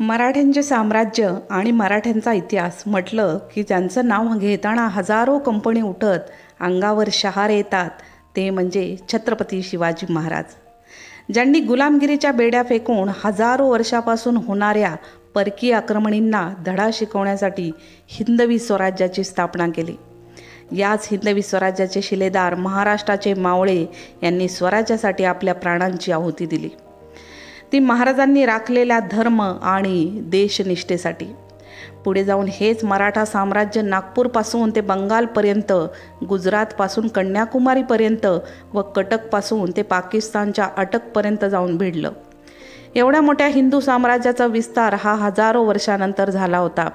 मराठ्यांचे साम्राज्य आणि मराठ्यांचा इतिहास म्हटलं की ज्यांचं नाव घेताना हजारो कंपनी उठत अंगावर शहार येतात ते म्हणजे छत्रपती शिवाजी महाराज. ज्यांनी गुलामगिरीच्या बेड्या फेकून हजारो वर्षापासून होणाऱ्या परकीय आक्रमणींना धडा शिकवण्यासाठी हिंदवी स्वराज्याची स्थापना केली. याच हिंदवी स्वराज्याचे शिलेदार महाराष्ट्राचे मावळे यांनी स्वराज्यासाठी आपल्या प्राणांची आहुती दिली. ती महाराजांनी राखलेल्या धर्म आणि देशनिष्ठेसाठी. पुढे जाऊन हेच मराठा साम्राज्य नागपूरपासून ते बंगालपर्यंत गुजरातपासून कन्याकुमारीपर्यंत व कटकपासून ते पाकिस्तानच्या अटकपर्यंत जाऊन भिडलं. एवढ्या मोठ्या हिंदू साम्राज्याचा विस्तार हा हजारो वर्षानंतर झाला होता.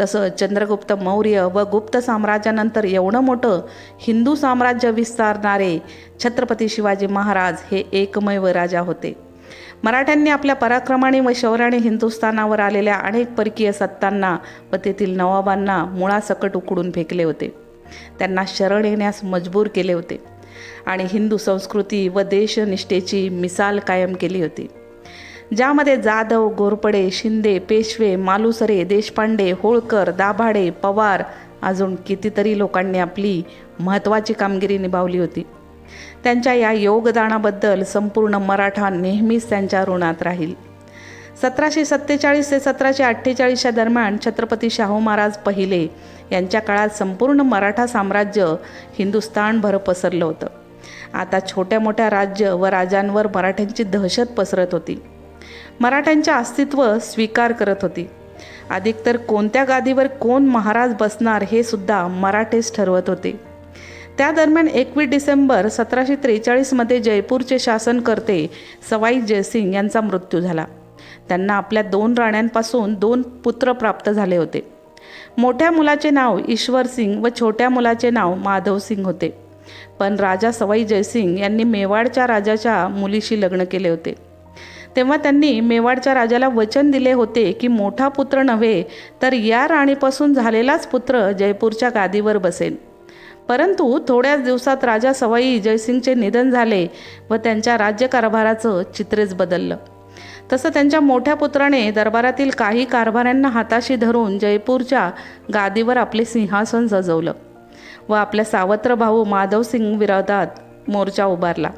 तसं चंद्रगुप्त मौर्य व गुप्त साम्राज्यानंतर एवढं मोठं हिंदू साम्राज्य विस्तारणारे छत्रपती शिवाजी महाराज हे एकमेव राजा होते. मराठ्यांनी आपल्या पराक्रमाने व शौर्याने हिंदुस्थानावर आलेल्या अनेक परकीय सत्तांना व तेथील नवाबांना मुळासकट उकडून फेकले होते. त्यांना शरण येण्यास मजबूर केले होते आणि हिंदू संस्कृती व देशनिष्ठेची मिसाल कायम केली होती. ज्यामध्ये जाधव घोरपडे शिंदे पेशवे मालुसरे देशपांडे होळकर दाभाडे पवार अजून कितीतरी लोकांनी आपली महत्त्वाची कामगिरी निभावली होती. त्यांच्या या योगदानाबद्दल संपूर्ण मराठा नेहमीच त्यांच्या ऋणात राहील. सतराशे सत्तेचाळीस ते सतराशे अठ्ठेचाळीसच्या दरम्यान छत्रपती शाहू महाराज पहिले यांच्या काळात संपूर्ण मराठा साम्राज्य हिंदुस्थानभर पसरलं होतं. आता छोट्या मोठ्या राज्य व राजांवर मराठ्यांची दहशत पसरत होती. मराठ्यांचे अस्तित्व स्वीकार करत होती. अधिक तर कोणत्या गादीवर कोण महाराज बसणार हे सुद्धा मराठेच ठरवत होते. त्या दरम्यान एकवीस डिसेंबर सतराशे त्रेचाळीसमध्ये जयपूरचे शासनकर्ते सवाई जयसिंग यांचा मृत्यू झाला. त्यांना आपल्या दोन राण्यांपासून दोन पुत्र प्राप्त झाले होते. मोठ्या मुलाचे नाव ईश्वर सिंग व छोट्या मुलाचे नाव माधव सिंग होते. पण राजा सवाई जयसिंग यांनी मेवाडच्या राजाच्या मुलीशी लग्न केले होते. तेव्हा त्यांनी मेवाडच्या राजाला वचन दिले होते की मोठा पुत्र नव्हे तर या राणीपासून झालेलाच पुत्र जयपूरच्या गादीवर बसेल. परंतु थोड्याच दिवसात राजा सवाई जयसिंगचे निधन झाले व त्यांच्या राज्यकारभाराचं चित्रेच बदललं. तसं त्यांच्या मोठ्या पुत्राने दरबारातील काही कारभाऱ्यांना हाताशी धरून जयपूरच्या गादीवर आपले सिंहासन सजवलं व आपल्या सावत्र भाऊ माधवसिंग विरोधात मोर्चा उभारला.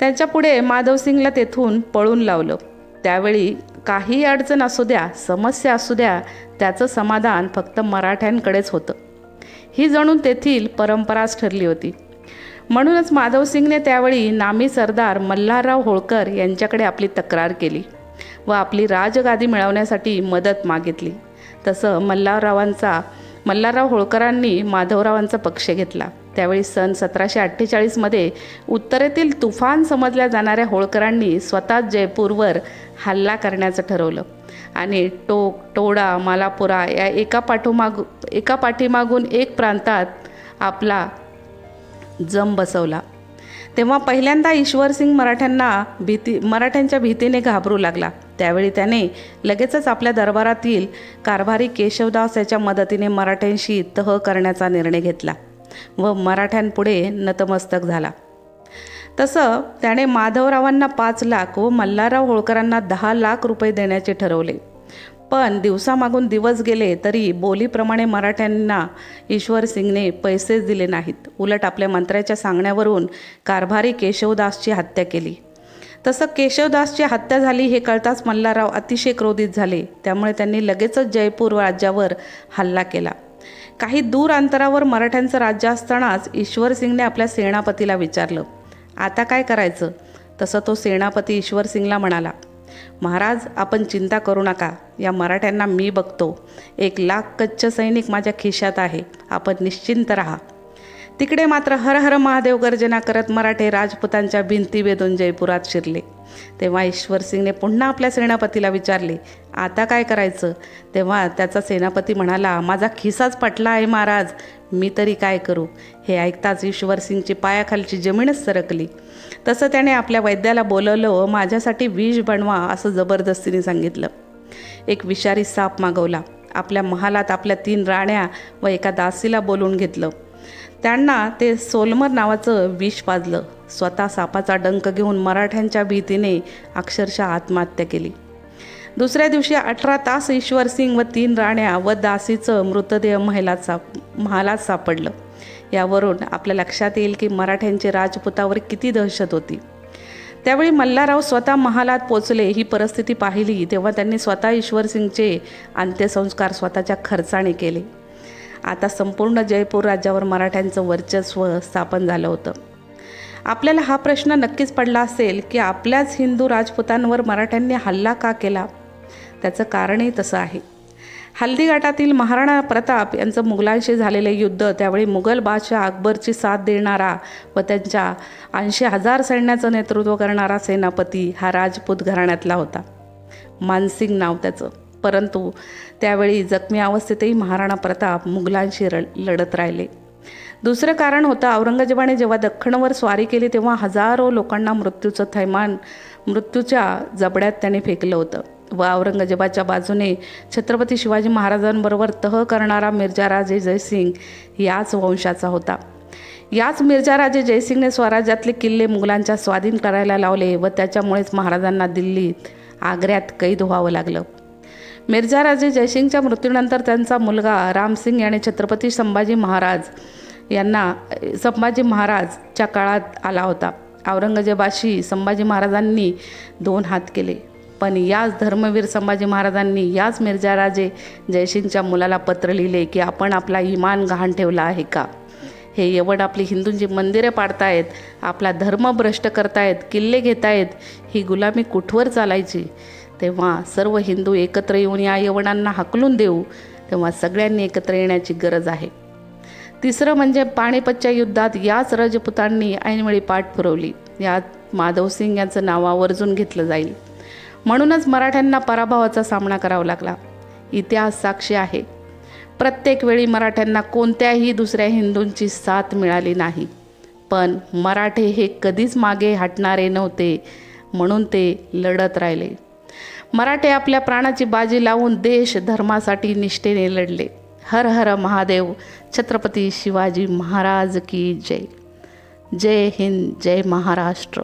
त्यांच्यापुढे माधवसिंगला तेथून पळून लावलं. त्यावेळी काही अडचण असू द्या समस्या असू द्या त्याचं समाधान फक्त मराठ्यांकडेच होतं. ही जणून तेथील परंपराच ठरली होती. म्हणूनच माधवसिंगने त्यावेळी नामी सरदार मल्हारराव होळकर यांच्याकडे आपली तक्रार केली व आपली राजगादी मिळवण्यासाठी मदत मागितली. तसं मल्हाररावांचा मल्हारराव होळकरांनी माधवरावांचा पक्ष घेतला. त्यावेळी सन सतराशे अठ्ठेचाळीसमध्ये उत्तरेतील तुफान समजल्या जाणाऱ्या होळकरांनी स्वतःच जयपूरवर हल्ला करण्याचं ठरवलं. आणि टोक टोडा मालापुरा या एका पाठोमाग एका पाठीमागून एक प्रांतात आपला जम बसवला. तेव्हा पहिल्यांदा ईश्वरसिंग मराठ्यांना भीती मराठ्यांच्या भीतीने घाबरू लागला. त्यावेळी त्याने लगेचच आपल्या दरबारातील कारभारी केशवदास याच्या मदतीने मराठ्यांशी तह करण्याचा निर्णय घेतला. व मराठ्यांपुढे नतमस्तक झाला. तसं त्याने माधवरावांना पाच लाख व मल्हारराव होळकरांना दहा लाख रुपये देण्याचे ठरवले. पण दिवसामागून दिवस गेले तरी बोलीप्रमाणे मराठ्यांना ईश्वर सिंगने पैसेच दिले नाहीत. उलट आपल्या मंत्र्याच्या सांगण्यावरून कारभारी केशवदासची हत्या केली. तसं केशवदासची हत्या झाली हे कळताच मल्हारराव अतिशय क्रोधित झाले. त्यामुळे त्यांनी लगेचच जयपूर राज्यावर हल्ला केला. काही दूर अंतरावर मराठ्यांचं राज्य असतानाच ईश्वरसिंगने आपल्या सेनापतीला विचारलं आता काय करायचं? तसं तो सेनापती ईश्वरसिंगला म्हणाला महाराज आपण चिंता करू नका. या मराठ्यांना मी बघतो. एक लाख कच्च सैनिक माझ्या खिशात आहे. आपण निश्चिंत राहा. तिकडे मात्र हर हर महादेव गर्जना करत मराठे राजपुतांच्या भिंती वेधून जयपुरात शिरले. तेव्हा ईश्वरसिंगने पुन्हा आपल्या सेनापतीला विचारले आता काय करायचं? तेव्हा त्याचा सेनापती म्हणाला माझा खिसाच पटला आहे महाराज मी तरी काय करू? हे ऐकताच ईश्वरसिंगची पायाखालची जमीनच सरकली. तसं त्याने आपल्या वैद्याला बोलवलं माझ्यासाठी विष बनवा असं जबरदस्तीने सांगितलं. एक विषारी साप मागवला. आपल्या महालात आपल्या तीन राण्या व एका दासीला बोलवून घेतलं. त्यांना ते सोलमर नावाचं विष पाजलं. स्वतः सापाचा डंक घेऊन मराठ्यांच्या भीतीने अक्षरशः आत्महत्या केली. दुसऱ्या दिवशी अठरा तास ईश्वर सिंग व तीन राण्या व दासीचं मृतदेह महिलात साप महालात सापडलं. यावरून आपल्या लक्षात येईल की मराठ्यांची राजपुतावर किती दहशत होती. त्यावेळी मल्हारराव स्वतः महालात पोचले ही परिस्थिती पाहिली तेव्हा त्यांनी स्वतः ईश्वरसिंगचे अंत्यसंस्कार स्वतःच्या खर्चाने केले. आता संपूर्ण जयपूर राज्यावर मराठ्यांचं वर्चस्व स्थापन झालं होतं. आपल्याला हा प्रश्न नक्कीच पडला असेल की आपल्याच हिंदू राजपुतांवर मराठ्यांनी हल्ला का केला? त्याचं कारणही तसं आहे. हल्दीघाटातील महाराणा प्रताप यांचं मुघलांशी झालेले युद्ध त्यावेळी मुघल बादशाह अकबरची साथ देणारा व त्यांच्या ऐंशी हजार सैन्याचं नेतृत्व करणारा सेनापती हा राजपूत घराण्यातला होता. मानसिंग नाव त्याचं. परंतु त्यावेळी जखमी अवस्थेतही महाराणा प्रताप मुघलांशी र लढत राहिले. दुसरं कारण होतं औरंगजेबाने जेव्हा दख्खनवर स्वारी केली तेव्हा हजारो लोकांना मृत्यूचं थैमान मृत्यूच्या जबड्यात त्याने फेकलं होतं. व औरंगजेबाच्या बाजूने छत्रपती शिवाजी महाराजांबरोबर तह करणारा मिर्जाराजे जयसिंग याच वंशाचा होता. याच मिर्जाराजे जयसिंगने स्वराज्यातले किल्ले मुघलांच्या स्वाधीन करायला लावले व त्याच्यामुळेच महाराजांना दिल्लीत आग्र्यात कैद व्हावं लागलं. मिर्जाराजे जयसिंगच्या मृत्यूनंतर त्यांचा मुलगा रामसिंग याने छत्रपती संभाजी महाराज यांना संभाजी महाराजच्या काळात आला होता. औरंगजेबाशी संभाजी महाराजांनी दोन हात केले. पण याच धर्मवीर संभाजी महाराजांनी याच मिर्जाराजे जयसिंगच्या मुलाला पत्र लिहिले की आपण आपला इमान गहाण ठेवला आहे का? हे एवढं आपली हिंदूंची मंदिरे पाडतायत आपला धर्म भ्रष्ट करतायत किल्ले घेतायत ही गुलामी कुठवर चालायची? तेव्हा सर्व हिंदू एकत्र येऊन या यवनांना हाकलून देऊ तेव्हा सगळ्यांनी एकत्र येण्याची गरज आहे. तिसरं म्हणजे पाणीपतच्या युद्धात याच रजपुतांनी ऐनवेळी पाठ पुरवली. यात माधवसिंग यांचं नाव आवर्जून घेतलं जाईल. म्हणूनच मराठ्यांना पराभवाचा सामना करावा लागला. इतिहास साक्षी आहे. प्रत्येक वेळी मराठ्यांना कोणत्याही दुसऱ्या हिंदूंची साथ मिळाली नाही. पण मराठे हे कधीच मागे हटणारे नव्हते म्हणून ते लढत राहिले. मराठे आपल्या प्राणाची बाजी लावून देश धर्मासाठी निष्ठेने लढले. हर हर महादेव छत्रपती शिवाजी महाराज की जय. जय हिंद जय महाराष्ट्र.